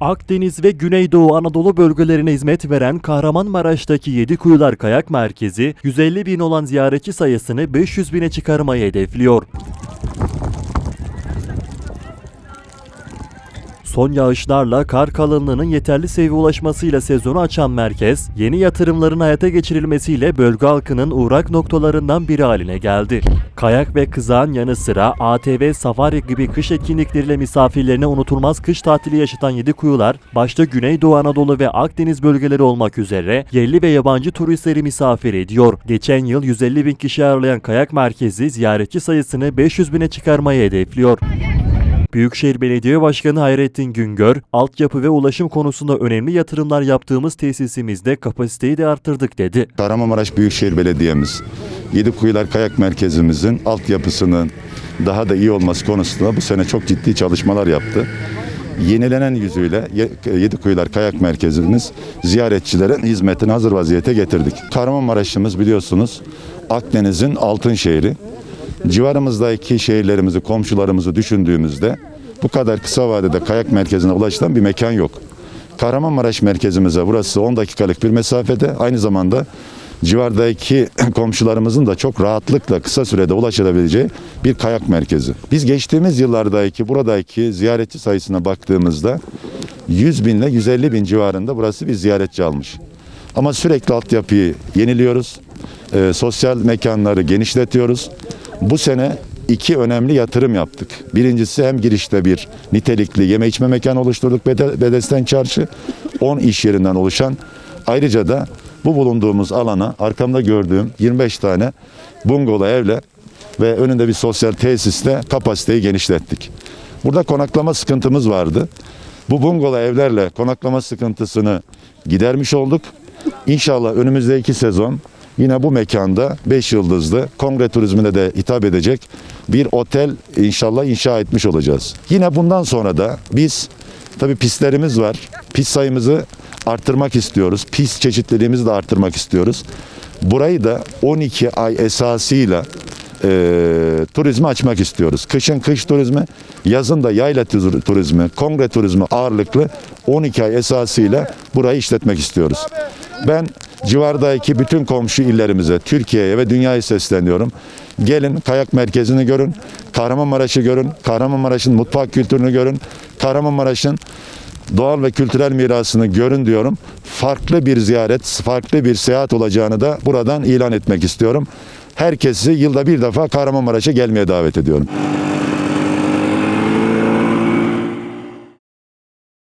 Akdeniz ve Güneydoğu Anadolu bölgelerine hizmet veren Kahramanmaraş'taki Yedikuyular Kayak Merkezi, 150 bin olan ziyaretçi sayısını 500 bine çıkarmayı hedefliyor. Son yağışlarla kar kalınlığının yeterli seviye ulaşmasıyla sezonu açan merkez, yeni yatırımların hayata geçirilmesiyle bölge halkının uğrak noktalarından biri haline geldi. Kayak ve kızağın yanı sıra ATV, safari gibi kış etkinlikleriyle misafirlerine unutulmaz kış tatili yaşatan Yedikuyular, başta Güneydoğu Anadolu ve Akdeniz bölgeleri olmak üzere yerli ve yabancı turistleri misafir ediyor. Geçen yıl 150 bin kişi ağırlayan kayak merkezi ziyaretçi sayısını 500 bine çıkarmayı hedefliyor. Büyükşehir Belediye Başkanı Hayrettin Güngör, altyapı ve ulaşım konusunda önemli yatırımlar yaptığımız tesisimizde kapasiteyi de arttırdık dedi. Kahramanmaraş Büyükşehir Belediye'miz, Yedikuyular Kayak Merkezimizin altyapısının daha da iyi olması konusunda bu sene çok ciddi çalışmalar yaptı. Yenilenen yüzüyle Ye- Yedikuyular Kayak Merkezimiz ziyaretçilerin hizmetini hazır vaziyete getirdik. Kahramanmaraş'ımız biliyorsunuz Akdeniz'in altın şehri. Civarımızdaki şehirlerimizi, komşularımızı düşündüğümüzde bu kadar kısa vadede kayak merkezine ulaşılan bir mekan yok. Kahramanmaraş merkezimize burası 10 dakikalık bir mesafede aynı zamanda civardaki komşularımızın da çok rahatlıkla kısa sürede ulaşabileceği bir kayak merkezi. Biz geçtiğimiz yıllardaki buradaki ziyaretçi sayısına baktığımızda 100 bin ile 150 bin civarında burası bir ziyaretçi almış. Ama sürekli altyapıyı yeniliyoruz. Ee, sosyal mekanları genişletiyoruz. Bu sene iki önemli yatırım yaptık. Birincisi hem girişte bir nitelikli yeme içme mekanı oluşturduk Bede- Bedesten Çarşı. 10 iş yerinden oluşan. Ayrıca da bu bulunduğumuz alana arkamda gördüğüm 25 tane bungalow evle ve önünde bir sosyal tesiste kapasiteyi genişlettik. Burada konaklama sıkıntımız vardı. Bu bungalow evlerle konaklama sıkıntısını gidermiş olduk. İnşallah önümüzdeki sezon yine bu mekanda 5 yıldızlı kongre turizmine de hitap edecek bir otel inşallah inşa etmiş olacağız. Yine bundan sonra da biz tabi pistlerimiz var. Pist sayımızı arttırmak istiyoruz. Pist çeşitliliğimizi de arttırmak istiyoruz. Burayı da 12 ay esasıyla e, turizmi açmak istiyoruz. Kışın kış turizmi, yazın da yayla turizmi, kongre turizmi ağırlıklı 12 ay esasıyla burayı işletmek istiyoruz. Ben civardaki bütün komşu illerimize, Türkiye'ye ve dünyaya sesleniyorum. Gelin kayak merkezini görün, Kahramanmaraş'ı görün, Kahramanmaraş'ın mutfak kültürünü görün, Kahramanmaraş'ın doğal ve kültürel mirasını görün diyorum. Farklı bir ziyaret, farklı bir seyahat olacağını da buradan ilan etmek istiyorum. Herkesi yılda bir defa Kahramanmaraş'a gelmeye davet ediyorum.